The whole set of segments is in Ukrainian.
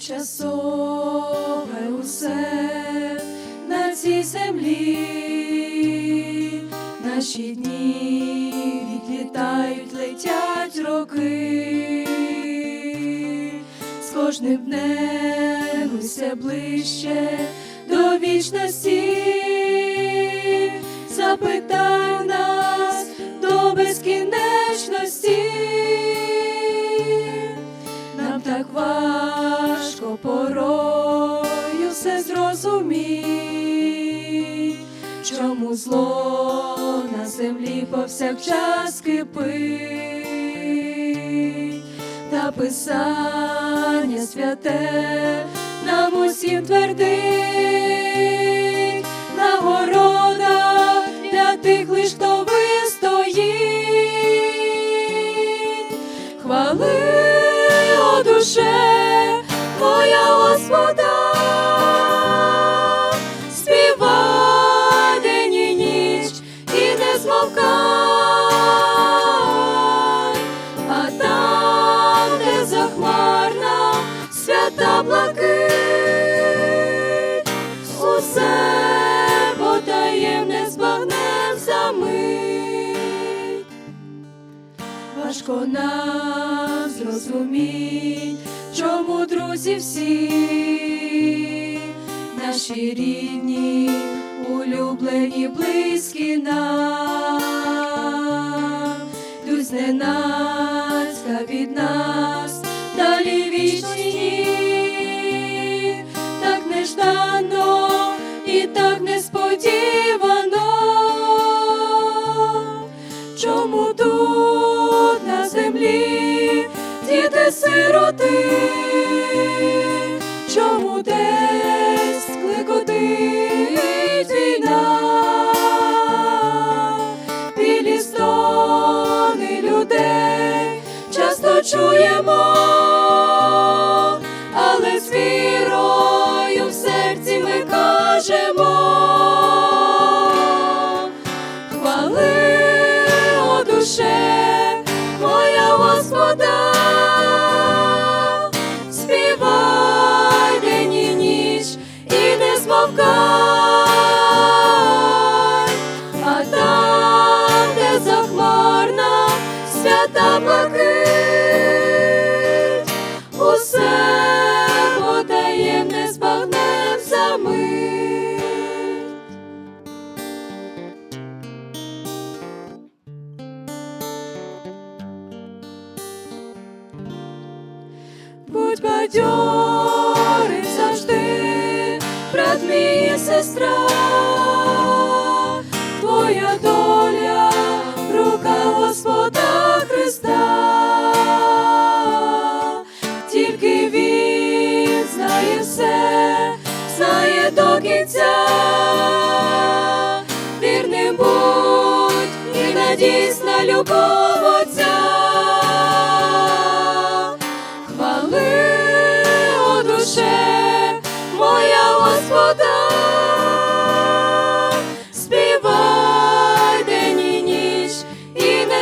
тимчасове усе на цій землі, наші дні відлітають, летять роки, з кожним днем усе ближче до вічності, запитай нас до безкінечності. Все зрозуміть, чому зло на землі повсякчас кипить, та писання святе нам усім твердить, свята блакить, усе потаємне збагнем за мить. Важко нам зрозуміть, чому друзі всі, наші рідні, улюблені, близькі нам, йдуть зненацька від нас, далі вічні. Так і так несподівано. Чому тут на землі діти сироти? Чому десь кликотить війна? Білі стони людей часто чуємо, душе, моя Господа, співай день і ніч і не змовкай, а там, де захмарна свята Будь бадьорий завжди, брат мій і сестра, твоя доля, в руках Господа Христа, тільки Він знає все, знає до кінця, вірним будь і надійсь на любов Отця.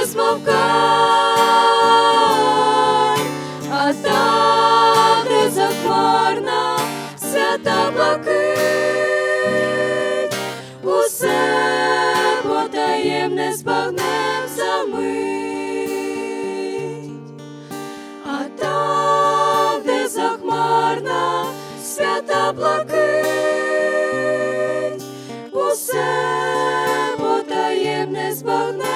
Змовкай, а там, де захмарна свята блакить, усе потаємне збагнем за мить. А там, де захмарна свята блакить, усе потаємне збагне